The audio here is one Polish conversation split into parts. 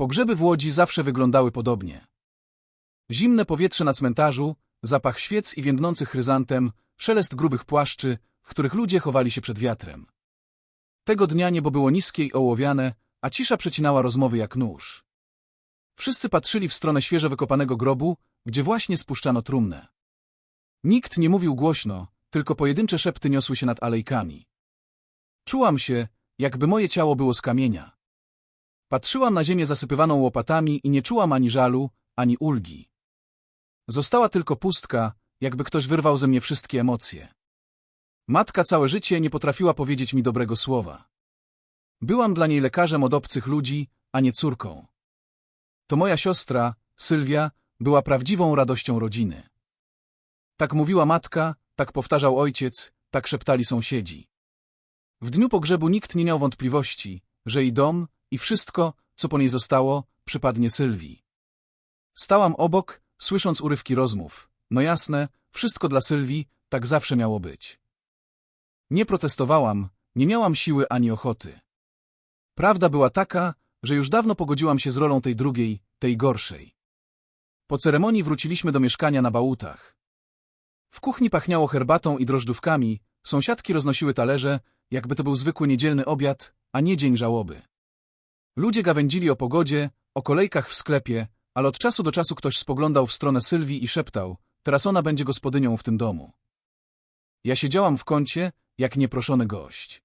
Pogrzeby w Łodzi zawsze wyglądały podobnie. Zimne powietrze na cmentarzu, zapach świec i więdnących chryzantem, szelest grubych płaszczy, w których ludzie chowali się przed wiatrem. Tego dnia niebo było niskie i ołowiane, a cisza przecinała rozmowy jak nóż. Wszyscy patrzyli w stronę świeżo wykopanego grobu, gdzie właśnie spuszczano trumnę. Nikt nie mówił głośno, tylko pojedyncze szepty niosły się nad alejkami. Czułam się, jakby moje ciało było z kamienia. Patrzyłam na ziemię zasypywaną łopatami i nie czułam ani żalu, ani ulgi. Została tylko pustka, jakby ktoś wyrwał ze mnie wszystkie emocje. Matka całe życie nie potrafiła powiedzieć mi dobrego słowa. Byłam dla niej lekarzem od obcych ludzi, a nie córką. To moja siostra, Sylwia, była prawdziwą radością rodziny. Tak mówiła matka, tak powtarzał ojciec, tak szeptali sąsiedzi. W dniu pogrzebu nikt nie miał wątpliwości, że i dom, i wszystko, co po niej zostało, przypadnie Sylwii. Stałam obok, słysząc urywki rozmów. No jasne, wszystko dla Sylwii, tak zawsze miało być. Nie protestowałam, nie miałam siły ani ochoty. Prawda była taka, że już dawno pogodziłam się z rolą tej drugiej, tej gorszej. Po ceremonii wróciliśmy do mieszkania na bałutach. W kuchni pachniało herbatą i drożdżówkami, sąsiadki roznosiły talerze, jakby to był zwykły niedzielny obiad, a nie dzień żałoby. Ludzie gawędzili o pogodzie, o kolejkach w sklepie, ale od czasu do czasu ktoś spoglądał w stronę Sylwii i szeptał, teraz ona będzie gospodynią w tym domu. Ja siedziałam w kącie, jak nieproszony gość.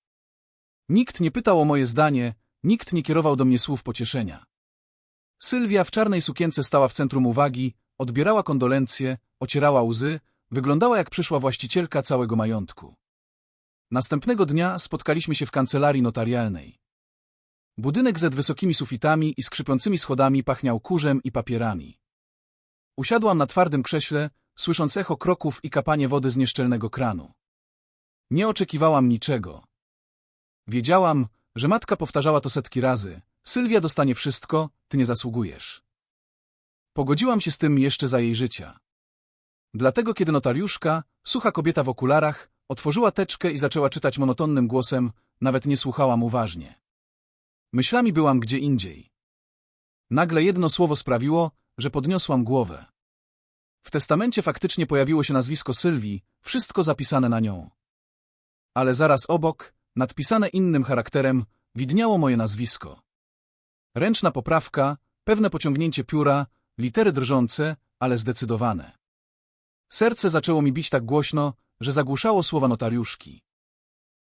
Nikt nie pytał o moje zdanie, nikt nie kierował do mnie słów pocieszenia. Sylwia w czarnej sukience stała w centrum uwagi, odbierała kondolencje, ocierała łzy, wyglądała jak przyszła właścicielka całego majątku. Następnego dnia spotkaliśmy się w kancelarii notarialnej. Budynek z wysokimi sufitami i skrzypiącymi schodami pachniał kurzem i papierami. Usiadłam na twardym krześle, słysząc echo kroków i kapanie wody z nieszczelnego kranu. Nie oczekiwałam niczego. Wiedziałam, że matka powtarzała to setki razy. Sylwia dostanie wszystko, ty nie zasługujesz. Pogodziłam się z tym jeszcze za jej życia. Dlatego kiedy notariuszka, sucha kobieta w okularach, otworzyła teczkę i zaczęła czytać monotonnym głosem, nawet nie słuchałam uważnie. Myślami byłam gdzie indziej. Nagle jedno słowo sprawiło, że podniosłam głowę. W testamencie faktycznie pojawiło się nazwisko Sylwii, wszystko zapisane na nią. Ale zaraz obok, nadpisane innym charakterem, widniało moje nazwisko. Ręczna poprawka, pewne pociągnięcie pióra, litery drżące, ale zdecydowane. Serce zaczęło mi bić tak głośno, że zagłuszało słowa notariuszki.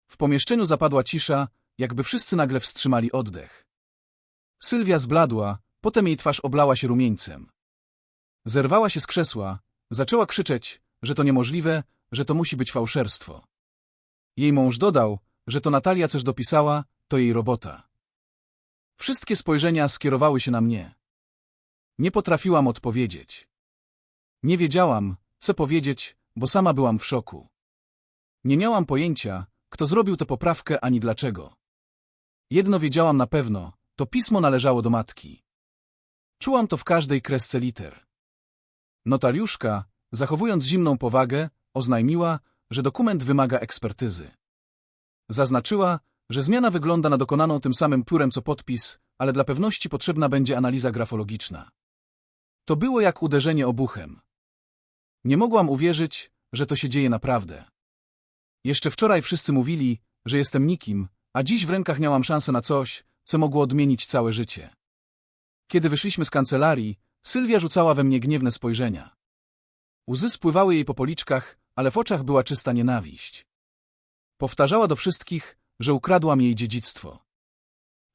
W pomieszczeniu zapadła cisza, jakby wszyscy nagle wstrzymali oddech. Sylwia zbladła, potem jej twarz oblała się rumieńcem. Zerwała się z krzesła, zaczęła krzyczeć, że to niemożliwe, że to musi być fałszerstwo. Jej mąż dodał, że to Natalia coś dopisała, to jej robota. Wszystkie spojrzenia skierowały się na mnie. Nie potrafiłam odpowiedzieć. Nie wiedziałam, co powiedzieć, bo sama byłam w szoku. Nie miałam pojęcia, kto zrobił tę poprawkę ani dlaczego. Jedno wiedziałam na pewno, to pismo należało do matki. Czułam to w każdej kresce liter. Notariuszka, zachowując zimną powagę, oznajmiła, że dokument wymaga ekspertyzy. Zaznaczyła, że zmiana wygląda na dokonaną tym samym piórem co podpis, ale dla pewności potrzebna będzie analiza grafologiczna. To było jak uderzenie obuchem. Nie mogłam uwierzyć, że to się dzieje naprawdę. Jeszcze wczoraj wszyscy mówili, że jestem nikim, a dziś w rękach miałam szansę na coś, co mogło odmienić całe życie. Kiedy wyszliśmy z kancelarii, Sylwia rzucała we mnie gniewne spojrzenia. Łzy spływały jej po policzkach, ale w oczach była czysta nienawiść. Powtarzała do wszystkich, że ukradłam jej dziedzictwo.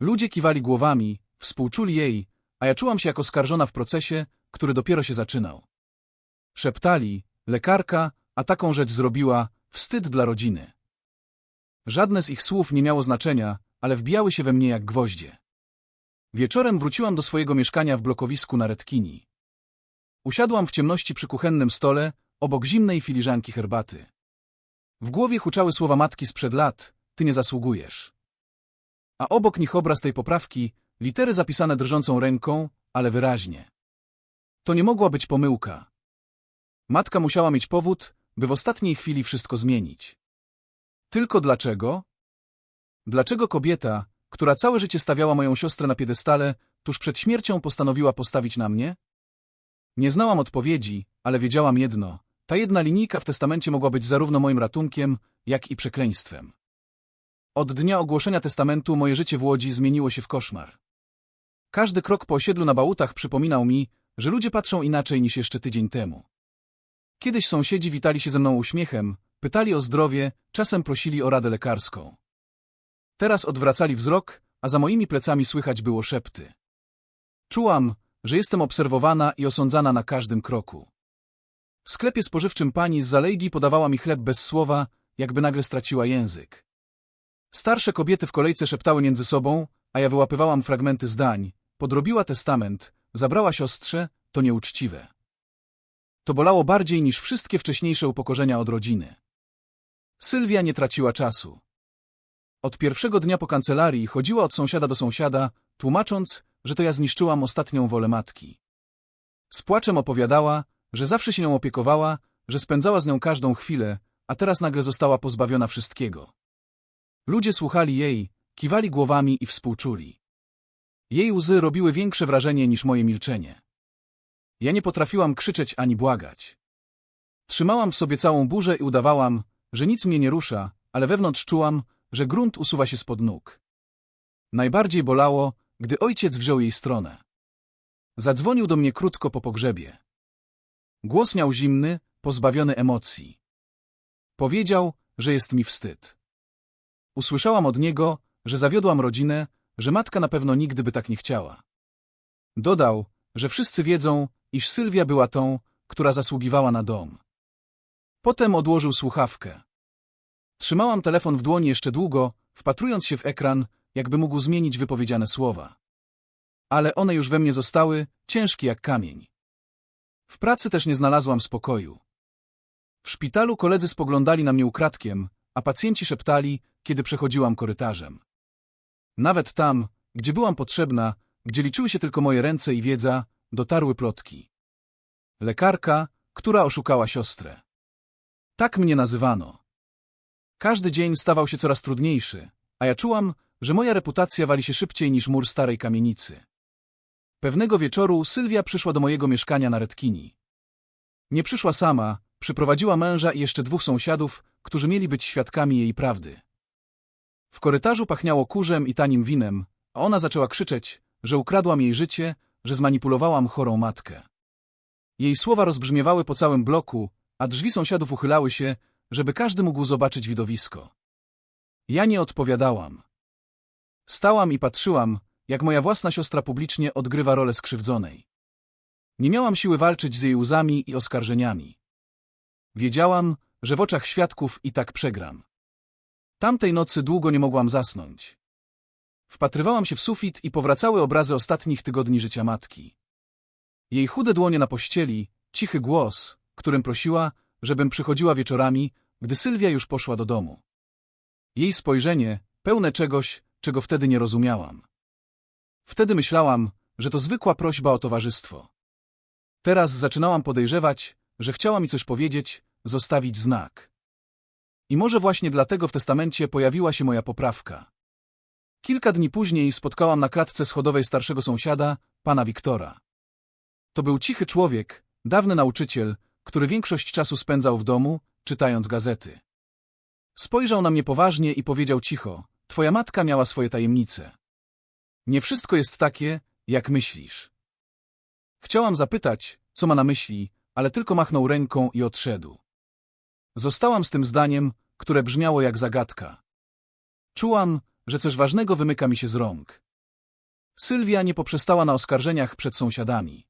Ludzie kiwali głowami, współczuli jej, a ja czułam się jako skarżona w procesie, który dopiero się zaczynał. Szeptali, lekarka, a taką rzecz zrobiła, wstyd dla rodziny. Żadne z ich słów nie miało znaczenia, ale wbijały się we mnie jak gwoździe. Wieczorem wróciłam do swojego mieszkania w blokowisku na Redkini. Usiadłam w ciemności przy kuchennym stole, obok zimnej filiżanki herbaty. W głowie huczały słowa matki sprzed lat, ty nie zasługujesz. A obok nich obraz tej poprawki, litery zapisane drżącą ręką, ale wyraźnie. To nie mogła być pomyłka. Matka musiała mieć powód, by w ostatniej chwili wszystko zmienić. Tylko dlaczego? Dlaczego kobieta, która całe życie stawiała moją siostrę na piedestale, tuż przed śmiercią postanowiła postawić na mnie? Nie znałam odpowiedzi, ale wiedziałam jedno. Ta jedna linijka w testamencie mogła być zarówno moim ratunkiem, jak i przekleństwem. Od dnia ogłoszenia testamentu moje życie w Łodzi zmieniło się w koszmar. Każdy krok po osiedlu na Bałutach przypominał mi, że ludzie patrzą inaczej niż jeszcze tydzień temu. Kiedyś sąsiedzi witali się ze mną uśmiechem, pytali o zdrowie, czasem prosili o radę lekarską. Teraz odwracali wzrok, a za moimi plecami słychać było szepty. Czułam, że jestem obserwowana i osądzana na każdym kroku. W sklepie spożywczym pani z zalejgi podawała mi chleb bez słowa, jakby nagle straciła język. Starsze kobiety w kolejce szeptały między sobą, a ja wyłapywałam fragmenty zdań. Podrobiła testament, zabrała siostrze, to nieuczciwe. To bolało bardziej niż wszystkie wcześniejsze upokorzenia od rodziny. Sylwia nie traciła czasu. Od pierwszego dnia po kancelarii chodziła od sąsiada do sąsiada, tłumacząc, że to ja zniszczyłam ostatnią wolę matki. Z płaczem opowiadała, że zawsze się nią opiekowała, że spędzała z nią każdą chwilę, a teraz nagle została pozbawiona wszystkiego. Ludzie słuchali jej, kiwali głowami i współczuli. Jej łzy robiły większe wrażenie niż moje milczenie. Ja nie potrafiłam krzyczeć ani błagać. Trzymałam w sobie całą burzę i udawałam, że nic mnie nie rusza, ale wewnątrz czułam, że grunt usuwa się spod nóg. Najbardziej bolało, gdy ojciec wziął jej stronę. Zadzwonił do mnie krótko po pogrzebie. Głos miał zimny, pozbawiony emocji. Powiedział, że jest mi wstyd. Usłyszałam od niego, że zawiodłam rodzinę, że matka na pewno nigdy by tak nie chciała. Dodał, że wszyscy wiedzą, iż Sylwia była tą, która zasługiwała na dom. Potem odłożył słuchawkę. Trzymałam telefon w dłoni jeszcze długo, wpatrując się w ekran, jakby mógł zmienić wypowiedziane słowa. Ale one już we mnie zostały, ciężkie jak kamień. W pracy też nie znalazłam spokoju. W szpitalu koledzy spoglądali na mnie ukradkiem, a pacjenci szeptali, kiedy przechodziłam korytarzem. Nawet tam, gdzie byłam potrzebna, gdzie liczyły się tylko moje ręce i wiedza, dotarły plotki. Lekarka, która oszukała siostrę. Tak mnie nazywano. Każdy dzień stawał się coraz trudniejszy, a ja czułam, że moja reputacja wali się szybciej niż mur starej kamienicy. Pewnego wieczoru Sylwia przyszła do mojego mieszkania na Redkini. Nie przyszła sama, przyprowadziła męża i jeszcze dwóch sąsiadów, którzy mieli być świadkami jej prawdy. W korytarzu pachniało kurzem i tanim winem, a ona zaczęła krzyczeć, że ukradłam jej życie, że zmanipulowałam chorą matkę. Jej słowa rozbrzmiewały po całym bloku, a drzwi sąsiadów uchylały się, żeby każdy mógł zobaczyć widowisko. Ja nie odpowiadałam. Stałam i patrzyłam, jak moja własna siostra publicznie odgrywa rolę skrzywdzonej. Nie miałam siły walczyć z jej łzami i oskarżeniami. Wiedziałam, że w oczach świadków i tak przegram. Tamtej nocy długo nie mogłam zasnąć. Wpatrywałam się w sufit i powracały obrazy ostatnich tygodni życia matki. Jej chude dłonie na pościeli, cichy głos, którym prosiła, żebym przychodziła wieczorami, gdy Sylwia już poszła do domu. Jej spojrzenie, pełne czegoś, czego wtedy nie rozumiałam. Wtedy myślałam, że to zwykła prośba o towarzystwo. Teraz zaczynałam podejrzewać, że chciała mi coś powiedzieć, zostawić znak. I może właśnie dlatego w testamencie pojawiła się moja poprawka. Kilka dni później spotkałam na klatce schodowej starszego sąsiada, pana Wiktora. To był cichy człowiek, dawny nauczyciel, który większość czasu spędzał w domu, czytając gazety. Spojrzał na mnie poważnie i powiedział cicho, twoja matka miała swoje tajemnice. Nie wszystko jest takie, jak myślisz. Chciałam zapytać, co ma na myśli, ale tylko machnął ręką i odszedł. Zostałam z tym zdaniem, które brzmiało jak zagadka. Czułam, że coś ważnego wymyka mi się z rąk. Sylwia nie poprzestała na oskarżeniach przed sąsiadami.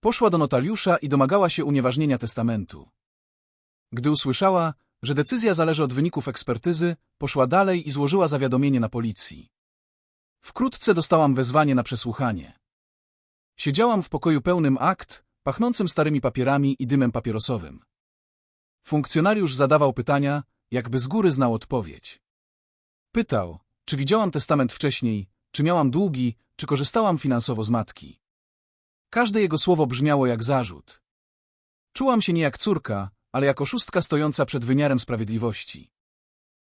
Poszła do notariusza i domagała się unieważnienia testamentu. Gdy usłyszała, że decyzja zależy od wyników ekspertyzy, poszła dalej i złożyła zawiadomienie na policji. Wkrótce dostałam wezwanie na przesłuchanie. Siedziałam w pokoju pełnym akt, pachnącym starymi papierami i dymem papierosowym. Funkcjonariusz zadawał pytania, jakby z góry znał odpowiedź. Pytał, czy widziałam testament wcześniej, czy miałam długi, czy korzystałam finansowo z matki. Każde jego słowo brzmiało jak zarzut. Czułam się nie jak córka, ale jako szóstka stojąca przed wymiarem sprawiedliwości.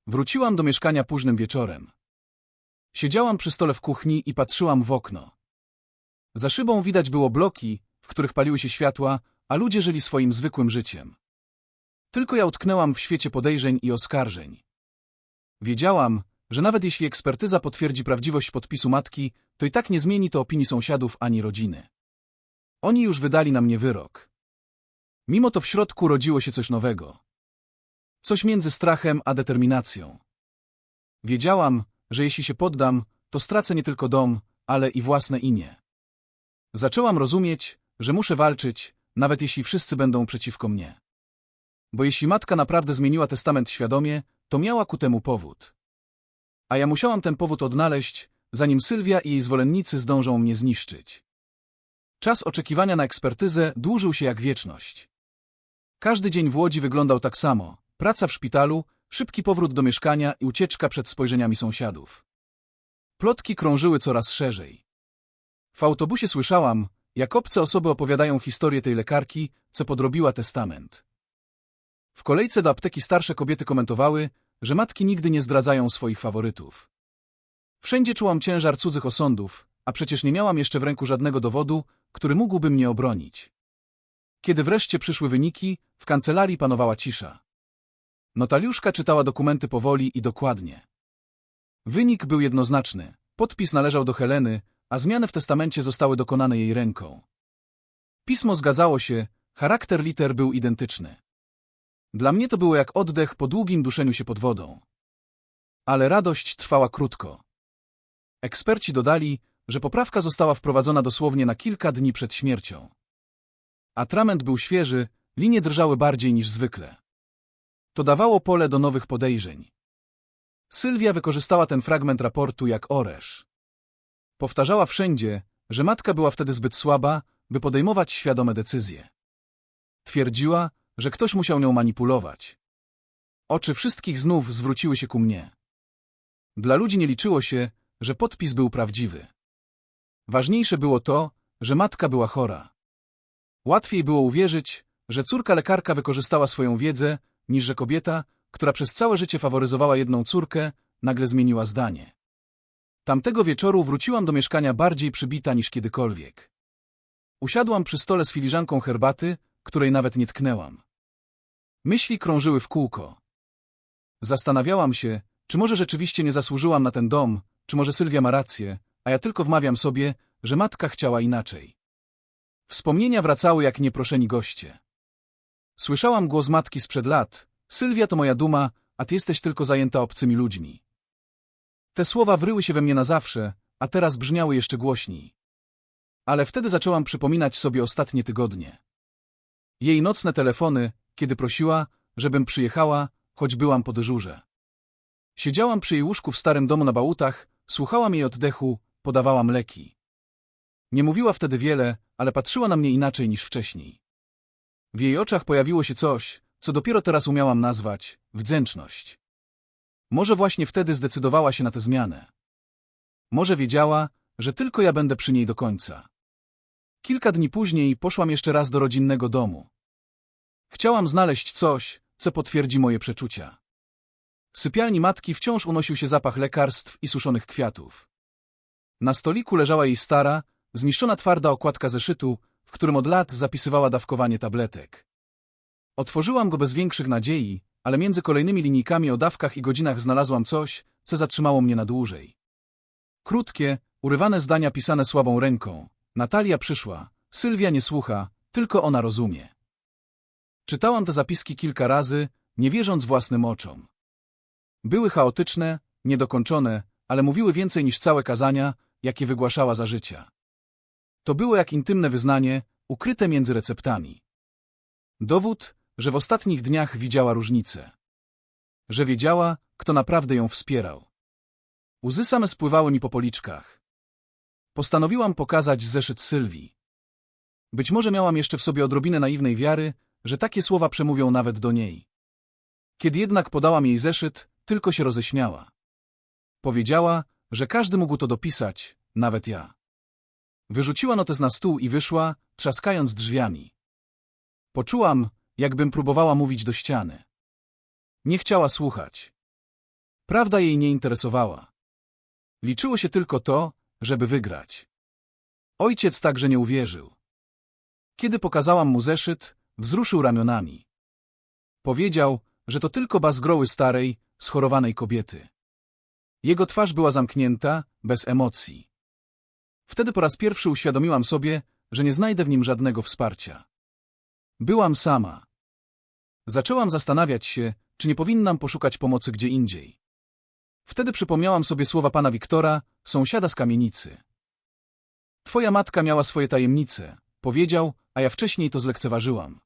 Wróciłam do mieszkania późnym wieczorem. Siedziałam przy stole w kuchni i patrzyłam w okno. Za szybą widać było bloki, w których paliły się światła, a ludzie żyli swoim zwykłym życiem. Tylko ja utknęłam w świecie podejrzeń i oskarżeń. Wiedziałam, że nawet jeśli ekspertyza potwierdzi prawdziwość podpisu matki, to i tak nie zmieni to opinii sąsiadów ani rodziny. Oni już wydali na mnie wyrok. Mimo to w środku rodziło się coś nowego. Coś między strachem a determinacją. Wiedziałam, że jeśli się poddam, to stracę nie tylko dom, ale i własne imię. Zaczęłam rozumieć, że muszę walczyć, nawet jeśli wszyscy będą przeciwko mnie. Bo jeśli matka naprawdę zmieniła testament świadomie, to miała ku temu powód. A ja musiałam ten powód odnaleźć, zanim Sylwia i jej zwolennicy zdążą mnie zniszczyć. Czas oczekiwania na ekspertyzę dłużył się jak wieczność. Każdy dzień w Łodzi wyglądał tak samo. Praca w szpitalu, szybki powrót do mieszkania i ucieczka przed spojrzeniami sąsiadów. Plotki krążyły coraz szerzej. W autobusie słyszałam, jak obce osoby opowiadają historię tej lekarki, co podrobiła testament. W kolejce do apteki starsze kobiety komentowały, że matki nigdy nie zdradzają swoich faworytów. Wszędzie czułam ciężar cudzych osądów, a przecież nie miałam jeszcze w ręku żadnego dowodu, który mógłby mnie obronić. Kiedy wreszcie przyszły wyniki, w kancelarii panowała cisza. Notariuszka czytała dokumenty powoli i dokładnie. Wynik był jednoznaczny. Podpis należał do Heleny, a zmiany w testamencie zostały dokonane jej ręką. Pismo zgadzało się, charakter liter był identyczny. Dla mnie to było jak oddech po długim duszeniu się pod wodą. Ale radość trwała krótko. Eksperci dodali, że poprawka została wprowadzona dosłownie na kilka dni przed śmiercią. Atrament był świeży, linie drżały bardziej niż zwykle. To dawało pole do nowych podejrzeń. Sylwia wykorzystała ten fragment raportu jak oresz. Powtarzała wszędzie, że matka była wtedy zbyt słaba, by podejmować świadome decyzje. Twierdziła, że ktoś musiał nią manipulować. Oczy wszystkich znów zwróciły się ku mnie. Dla ludzi nie liczyło się, że podpis był prawdziwy. Ważniejsze było to, że matka była chora. Łatwiej było uwierzyć, że córka lekarka wykorzystała swoją wiedzę, niż że kobieta, która przez całe życie faworyzowała jedną córkę, nagle zmieniła zdanie. Tamtego wieczoru wróciłam do mieszkania bardziej przybita niż kiedykolwiek. Usiadłam przy stole z filiżanką herbaty, której nawet nie tknęłam. Myśli krążyły w kółko. Zastanawiałam się, czy może rzeczywiście nie zasłużyłam na ten dom, czy może Sylwia ma rację, a ja tylko wmawiam sobie, że matka chciała inaczej. Wspomnienia wracały jak nieproszeni goście. Słyszałam głos matki sprzed lat. Sylwia to moja duma, a ty jesteś tylko zajęta obcymi ludźmi. Te słowa wryły się we mnie na zawsze, a teraz brzmiały jeszcze głośniej. Ale wtedy zaczęłam przypominać sobie ostatnie tygodnie. Jej nocne telefony, kiedy prosiła, żebym przyjechała, choć byłam po dyżurze. Siedziałam przy jej łóżku w starym domu na bałutach, słuchałam jej oddechu, podawałam leki. Nie mówiła wtedy wiele, ale patrzyła na mnie inaczej niż wcześniej. W jej oczach pojawiło się coś, co dopiero teraz umiałam nazwać wdzięczność. Może właśnie wtedy zdecydowała się na tę zmianę. Może wiedziała, że tylko ja będę przy niej do końca. Kilka dni później poszłam jeszcze raz do rodzinnego domu. Chciałam znaleźć coś, co potwierdzi moje przeczucia. W sypialni matki wciąż unosił się zapach lekarstw i suszonych kwiatów. Na stoliku leżała jej stara, zniszczona twarda okładka zeszytu, w którym od lat zapisywała dawkowanie tabletek. Otworzyłam go bez większych nadziei, ale między kolejnymi linijkami o dawkach i godzinach znalazłam coś, co zatrzymało mnie na dłużej. Krótkie, urywane zdania pisane słabą ręką. Natalia przyszła, Sylwia nie słucha, tylko ona rozumie. Czytałam te zapiski kilka razy, nie wierząc własnym oczom. Były chaotyczne, niedokończone, ale mówiły więcej niż całe kazania, jakie wygłaszała za życia. To było jak intymne wyznanie, ukryte między receptami. Dowód, że w ostatnich dniach widziała różnicę. Że wiedziała, kto naprawdę ją wspierał. Łzy same spływały mi po policzkach. Postanowiłam pokazać zeszyt Sylwii. Być może miałam jeszcze w sobie odrobinę naiwnej wiary, że takie słowa przemówią nawet do niej. Kiedy jednak podałam jej zeszyt, tylko się roześmiała. Powiedziała, że każdy mógł to dopisać, nawet ja. Wyrzuciła notes na stół i wyszła, trzaskając drzwiami. Poczułam, jakbym próbowała mówić do ściany. Nie chciała słuchać. Prawda jej nie interesowała. Liczyło się tylko to, żeby wygrać. Ojciec także nie uwierzył. Kiedy pokazałam mu zeszyt, wzruszył ramionami. Powiedział, że to tylko bazgroły starej, schorowanej kobiety. Jego twarz była zamknięta, bez emocji. Wtedy po raz pierwszy uświadomiłam sobie, że nie znajdę w nim żadnego wsparcia. Byłam sama. Zaczęłam zastanawiać się, czy nie powinnam poszukać pomocy gdzie indziej. Wtedy przypomniałam sobie słowa pana Wiktora, sąsiada z kamienicy. Twoja matka miała swoje tajemnice, powiedział, a ja wcześniej to zlekceważyłam.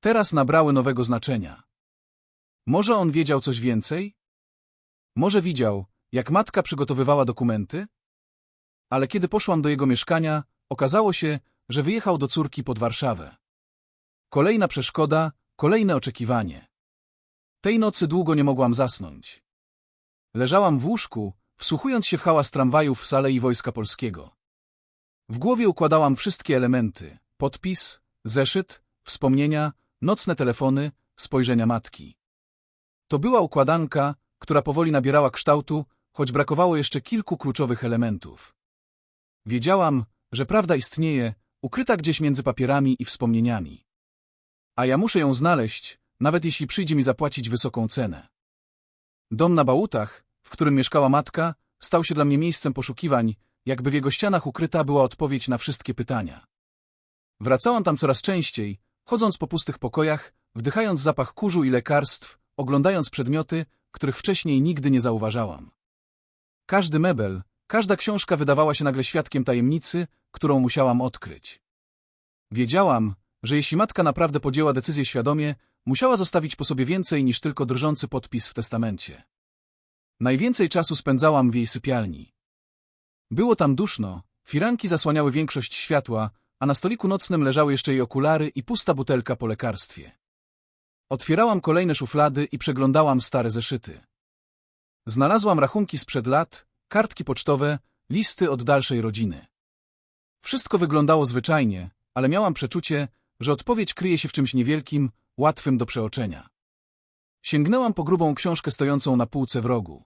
Teraz nabrały nowego znaczenia. Może on wiedział coś więcej? Może widział, jak matka przygotowywała dokumenty? Ale kiedy poszłam do jego mieszkania, okazało się, że wyjechał do córki pod Warszawę. Kolejna przeszkoda, kolejne oczekiwanie. Tej nocy długo nie mogłam zasnąć. Leżałam w łóżku, wsłuchując się w hałas tramwajów w sale i Wojska Polskiego. W głowie układałam wszystkie elementy. Podpis, zeszyt, wspomnienia, nocne telefony, spojrzenia matki. To była układanka, która powoli nabierała kształtu, choć brakowało jeszcze kilku kluczowych elementów. Wiedziałam, że prawda istnieje, ukryta gdzieś między papierami i wspomnieniami. A ja muszę ją znaleźć, nawet jeśli przyjdzie mi zapłacić wysoką cenę. Dom na Bałutach, w którym mieszkała matka, stał się dla mnie miejscem poszukiwań, jakby w jego ścianach ukryta była odpowiedź na wszystkie pytania. Wracałam tam coraz częściej, chodząc po pustych pokojach, wdychając zapach kurzu i lekarstw, oglądając przedmioty, których wcześniej nigdy nie zauważałam. Każdy mebel, każda książka wydawała się nagle świadkiem tajemnicy, którą musiałam odkryć. Wiedziałam, że jeśli matka naprawdę podjęła decyzję świadomie, musiała zostawić po sobie więcej niż tylko drżący podpis w testamencie. Najwięcej czasu spędzałam w jej sypialni. Było tam duszno, firanki zasłaniały większość światła, a na stoliku nocnym leżały jeszcze jej okulary i pusta butelka po lekarstwie. Otwierałam kolejne szuflady i przeglądałam stare zeszyty. Znalazłam rachunki sprzed lat, kartki pocztowe, listy od dalszej rodziny. Wszystko wyglądało zwyczajnie, ale miałam przeczucie, że odpowiedź kryje się w czymś niewielkim, łatwym do przeoczenia. Sięgnęłam po grubą książkę stojącą na półce w rogu.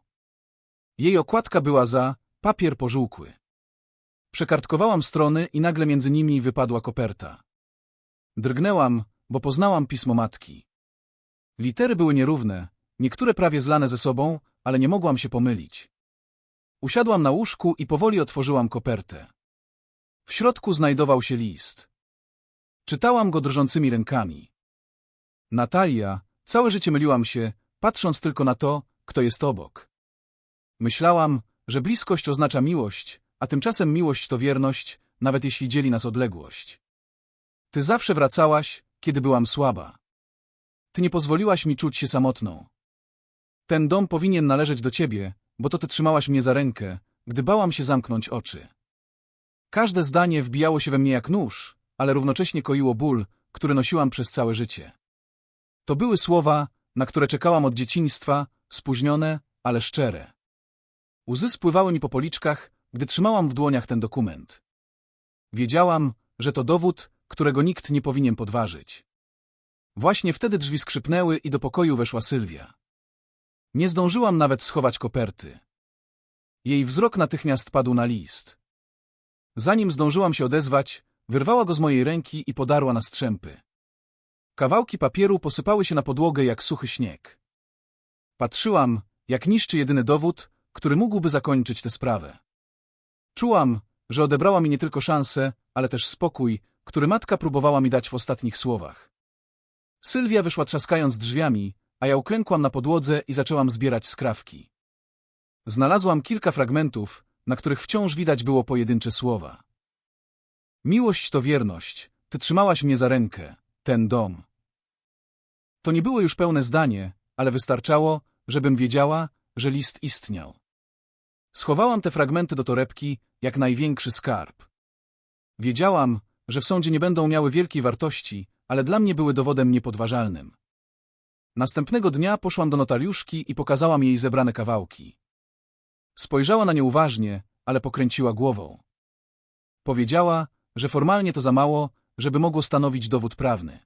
Jej okładka była za papier pożółkły. Przekartkowałam strony i nagle między nimi wypadła koperta. Drgnęłam, bo poznałam pismo matki. Litery były nierówne, niektóre prawie zlane ze sobą, ale nie mogłam się pomylić. Usiadłam na łóżku i powoli otworzyłam kopertę. W środku znajdował się list. Czytałam go drżącymi rękami. Natalia, całe życie myliłam się, patrząc tylko na to, kto jest obok. Myślałam, że bliskość oznacza miłość, a tymczasem miłość to wierność, nawet jeśli dzieli nas odległość. Ty zawsze wracałaś, kiedy byłam słaba. Ty nie pozwoliłaś mi czuć się samotną. Ten dom powinien należeć do ciebie, bo to ty trzymałaś mnie za rękę, gdy bałam się zamknąć oczy. Każde zdanie wbijało się we mnie jak nóż, ale równocześnie koiło ból, który nosiłam przez całe życie. To były słowa, na które czekałam od dzieciństwa, spóźnione, ale szczere. Łzy spływały mi po policzkach, gdy trzymałam w dłoniach ten dokument. Wiedziałam, że to dowód, którego nikt nie powinien podważyć. Właśnie wtedy drzwi skrzypnęły i do pokoju weszła Sylwia. Nie zdążyłam nawet schować koperty. Jej wzrok natychmiast padł na list. Zanim zdążyłam się odezwać, wyrwała go z mojej ręki i podarła na strzępy. Kawałki papieru posypały się na podłogę jak suchy śnieg. Patrzyłam, jak niszczy jedyny dowód, który mógłby zakończyć tę sprawę. Czułam, że odebrała mi nie tylko szansę, ale też spokój, który matka próbowała mi dać w ostatnich słowach. Sylwia wyszła trzaskając drzwiami, a ja uklękłam na podłodze i zaczęłam zbierać skrawki. Znalazłam kilka fragmentów, na których wciąż widać było pojedyncze słowa. Miłość to wierność, ty trzymałaś mnie za rękę, ten dom. To nie było już pełne zdanie, ale wystarczało, żebym wiedziała, że list istniał. Schowałam te fragmenty do torebki, jak największy skarb. Wiedziałam, że w sądzie nie będą miały wielkiej wartości, ale dla mnie były dowodem niepodważalnym. Następnego dnia poszłam do notariuszki i pokazałam jej zebrane kawałki. Spojrzała na nie uważnie, ale pokręciła głową. Powiedziała, że formalnie to za mało, żeby mogło stanowić dowód prawny.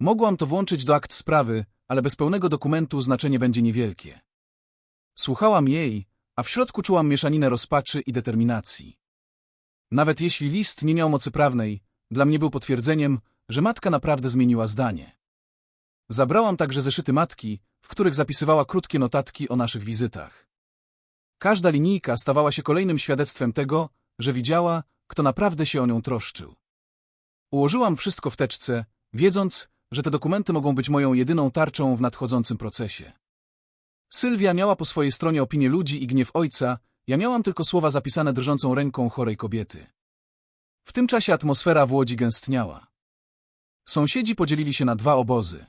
Mogłam to włączyć do akt sprawy, ale bez pełnego dokumentu znaczenie będzie niewielkie. Słuchałam jej, a w środku czułam mieszaninę rozpaczy i determinacji. Nawet jeśli list nie miał mocy prawnej, dla mnie był potwierdzeniem, że matka naprawdę zmieniła zdanie. Zabrałam także zeszyty matki, w których zapisywała krótkie notatki o naszych wizytach. Każda linijka stawała się kolejnym świadectwem tego, że widziała, kto naprawdę się o nią troszczył. Ułożyłam wszystko w teczce, wiedząc, że te dokumenty mogą być moją jedyną tarczą w nadchodzącym procesie. Sylwia miała po swojej stronie opinię ludzi i gniew ojca, ja miałam tylko słowa zapisane drżącą ręką chorej kobiety. W tym czasie atmosfera w Łodzi gęstniała. Sąsiedzi podzielili się na dwa obozy.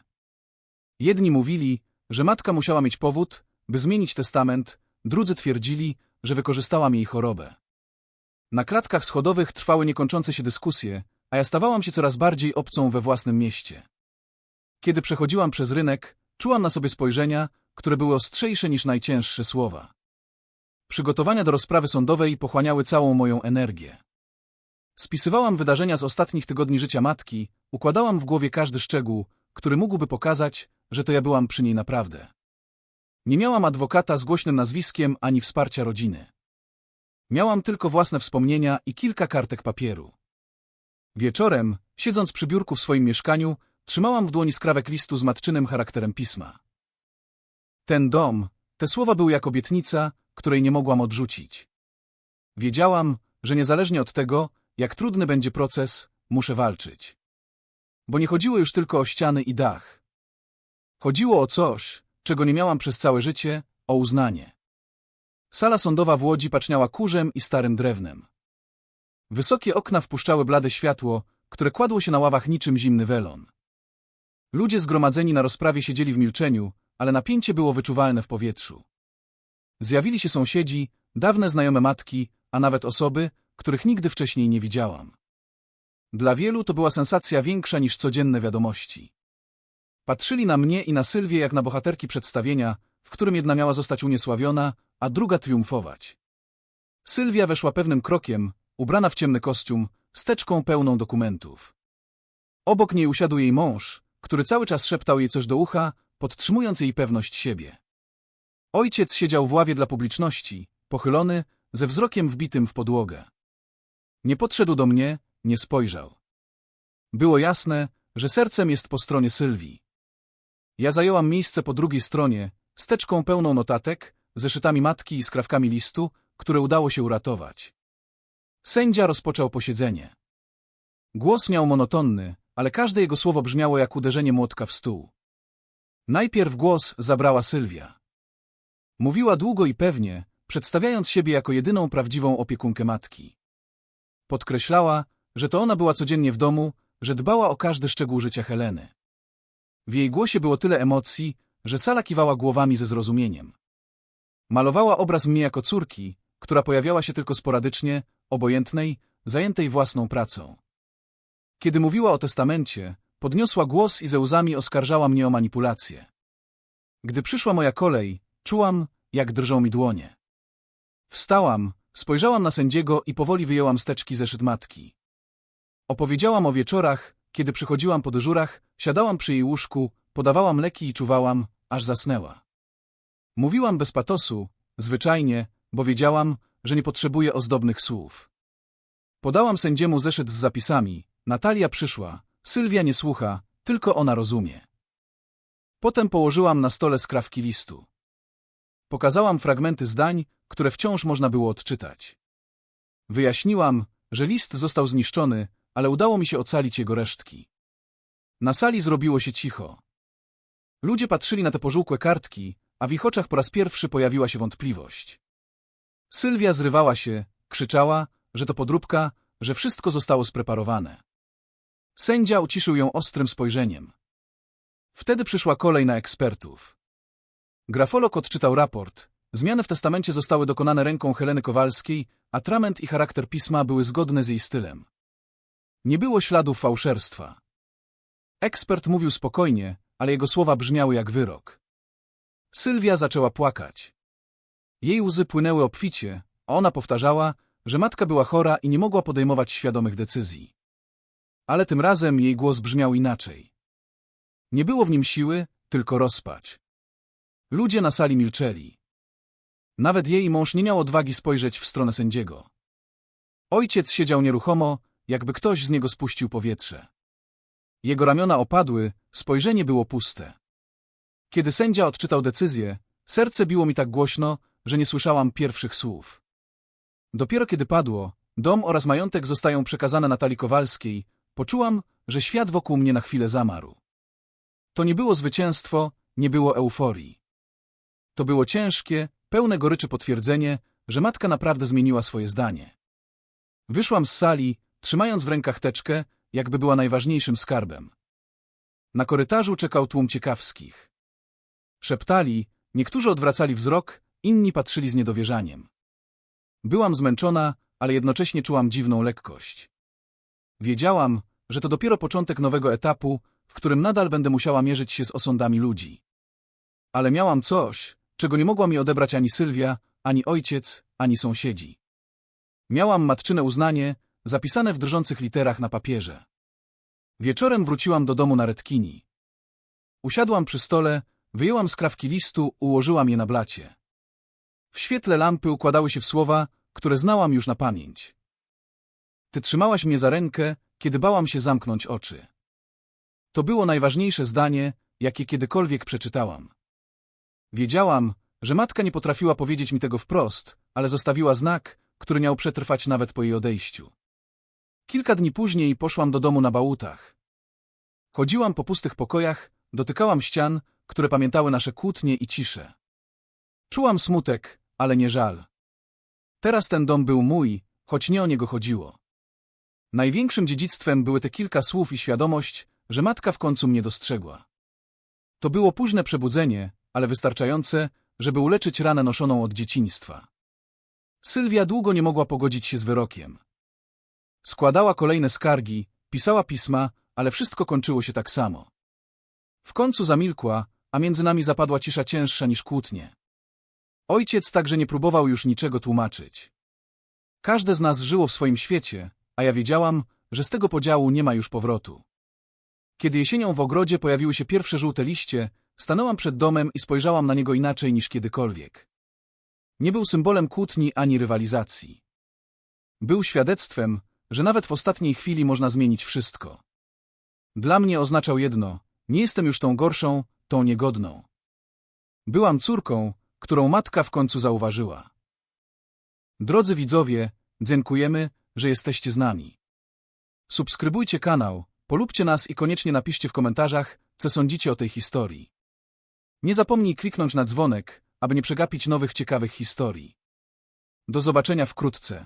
Jedni mówili, że matka musiała mieć powód, by zmienić testament, drudzy twierdzili, że wykorzystałam jej chorobę. Na klatkach schodowych trwały niekończące się dyskusje, a ja stawałam się coraz bardziej obcą we własnym mieście. Kiedy przechodziłam przez rynek, czułam na sobie spojrzenia, które były ostrzejsze niż najcięższe słowa. Przygotowania do rozprawy sądowej pochłaniały całą moją energię. Spisywałam wydarzenia z ostatnich tygodni życia matki, układałam w głowie każdy szczegół, który mógłby pokazać, że to ja byłam przy niej naprawdę. Nie miałam adwokata z głośnym nazwiskiem ani wsparcia rodziny. Miałam tylko własne wspomnienia i kilka kartek papieru. Wieczorem, siedząc przy biurku w swoim mieszkaniu, trzymałam w dłoni skrawek listu z matczynym charakterem pisma. Ten dom, te słowa były jak obietnica, której nie mogłam odrzucić. Wiedziałam, że niezależnie od tego, jak trudny będzie proces, muszę walczyć. Bo nie chodziło już tylko o ściany i dach. Chodziło o coś, czego nie miałam przez całe życie, o uznanie. Sala sądowa w Łodzi paczniała kurzem i starym drewnem. Wysokie okna wpuszczały blade światło, które kładło się na ławach niczym zimny welon. Ludzie zgromadzeni na rozprawie siedzieli w milczeniu, ale napięcie było wyczuwalne w powietrzu. Zjawili się sąsiedzi, dawne znajome matki, a nawet osoby, których nigdy wcześniej nie widziałam. Dla wielu to była sensacja większa niż codzienne wiadomości. Patrzyli na mnie i na Sylwię jak na bohaterki przedstawienia, w którym jedna miała zostać uniesławiona, a druga triumfować. Sylwia weszła pewnym krokiem, ubrana w ciemny kostium, z teczką pełną dokumentów. Obok niej usiadł jej mąż, który cały czas szeptał jej coś do ucha, podtrzymując jej pewność siebie. Ojciec siedział w ławie dla publiczności, pochylony, ze wzrokiem wbitym w podłogę. Nie podszedł do mnie, nie spojrzał. Było jasne, że sercem jest po stronie Sylwii. Ja zajęłam miejsce po drugiej stronie, steczką pełną notatek, zeszytami matki i skrawkami listu, które udało się uratować. Sędzia rozpoczął posiedzenie. Głos miał monotonny, ale każde jego słowo brzmiało jak uderzenie młotka w stół. Najpierw głos zabrała Sylwia. Mówiła długo i pewnie, przedstawiając siebie jako jedyną prawdziwą opiekunkę matki. Podkreślała, że to ona była codziennie w domu, że dbała o każdy szczegół życia Heleny. W jej głosie było tyle emocji, że sala kiwała głowami ze zrozumieniem. Malowała obraz mnie jako córki, która pojawiała się tylko sporadycznie, obojętnej, zajętej własną pracą. Kiedy mówiła o testamencie, podniosła głos i ze łzami oskarżała mnie o manipulację. Gdy przyszła moja kolej, czułam, jak drżą mi dłonie. Wstałam, spojrzałam na sędziego i powoli wyjęłam steczki zeszyt matki. Opowiedziałam o wieczorach, kiedy przychodziłam po dyżurach, siadałam przy jej łóżku, podawałam leki i czuwałam, aż zasnęła. Mówiłam bez patosu, zwyczajnie, bo wiedziałam, że nie potrzebuję ozdobnych słów. Podałam sędziemu zeszyt z zapisami. Natalia przyszła. Sylwia nie słucha, tylko ona rozumie. Potem położyłam na stole skrawki listu. Pokazałam fragmenty zdań, które wciąż można było odczytać. Wyjaśniłam, że list został zniszczony, ale udało mi się ocalić jego resztki. Na sali zrobiło się cicho. Ludzie patrzyli na te pożółkłe kartki, a w ich oczach po raz pierwszy pojawiła się wątpliwość. Sylwia zrywała się, krzyczała, że to podróbka, że wszystko zostało spreparowane. Sędzia uciszył ją ostrym spojrzeniem. Wtedy przyszła kolej na ekspertów. Grafolog odczytał raport. Zmiany w testamencie zostały dokonane ręką Heleny Kowalskiej, atrament i charakter pisma były zgodne z jej stylem. Nie było śladów fałszerstwa. Ekspert mówił spokojnie, ale jego słowa brzmiały jak wyrok. Sylwia zaczęła płakać. Jej łzy płynęły obficie, a ona powtarzała, że matka była chora i nie mogła podejmować świadomych decyzji. Ale tym razem jej głos brzmiał inaczej. Nie było w nim siły, tylko rozpacz. Ludzie na sali milczeli. Nawet jej mąż nie miał odwagi spojrzeć w stronę sędziego. Ojciec siedział nieruchomo, jakby ktoś z niego spuścił powietrze. Jego ramiona opadły, spojrzenie było puste. Kiedy sędzia odczytał decyzję, serce biło mi tak głośno, że nie słyszałam pierwszych słów. Dopiero kiedy padło, dom oraz majątek zostają przekazane Natalii Kowalskiej, poczułam, że świat wokół mnie na chwilę zamarł. To nie było zwycięstwo, nie było euforii. To było ciężkie, pełne goryczy potwierdzenie, że matka naprawdę zmieniła swoje zdanie. Wyszłam z sali, trzymając w rękach teczkę, jakby była najważniejszym skarbem. Na korytarzu czekał tłum ciekawskich. Szeptali, niektórzy odwracali wzrok, inni patrzyli z niedowierzaniem. Byłam zmęczona, ale jednocześnie czułam dziwną lekkość. Wiedziałam, że to dopiero początek nowego etapu, w którym nadal będę musiała mierzyć się z osądami ludzi. Ale miałam coś, czego nie mogła mi odebrać ani Sylwia, ani ojciec, ani sąsiedzi. Miałam matczyne uznanie, zapisane w drżących literach na papierze. Wieczorem wróciłam do domu na Redkini. Usiadłam przy stole, wyjęłam skrawki listu, ułożyłam je na blacie. W świetle lampy układały się w słowa, które znałam już na pamięć. Ty trzymałaś mnie za rękę, kiedy bałam się zamknąć oczy. To było najważniejsze zdanie, jakie kiedykolwiek przeczytałam. Wiedziałam, że matka nie potrafiła powiedzieć mi tego wprost, ale zostawiła znak, który miał przetrwać nawet po jej odejściu. Kilka dni później poszłam do domu na bałutach. Chodziłam po pustych pokojach, dotykałam ścian, które pamiętały nasze kłótnie i cisze. Czułam smutek, ale nie żal. Teraz ten dom był mój, choć nie o niego chodziło. Największym dziedzictwem były te kilka słów i świadomość, że matka w końcu mnie dostrzegła. To było późne przebudzenie, ale wystarczające, żeby uleczyć ranę noszoną od dzieciństwa. Sylwia długo nie mogła pogodzić się z wyrokiem. Składała kolejne skargi, pisała pisma, ale wszystko kończyło się tak samo. W końcu zamilkła, a między nami zapadła cisza cięższa niż kłótnie. Ojciec także nie próbował już niczego tłumaczyć. Każde z nas żyło w swoim świecie, a ja wiedziałam, że z tego podziału nie ma już powrotu. Kiedy jesienią w ogrodzie pojawiły się pierwsze żółte liście, stanęłam przed domem i spojrzałam na niego inaczej niż kiedykolwiek. Nie był symbolem kłótni ani rywalizacji. Był świadectwem, że nawet w ostatniej chwili można zmienić wszystko. Dla mnie oznaczał jedno, nie jestem już tą gorszą, tą niegodną. Byłam córką, którą matka w końcu zauważyła. Drodzy widzowie, dziękujemy, że jesteście z nami. Subskrybujcie kanał, polubcie nas i koniecznie napiszcie w komentarzach, co sądzicie o tej historii. Nie zapomnij kliknąć na dzwonek, aby nie przegapić nowych ciekawych historii. Do zobaczenia wkrótce.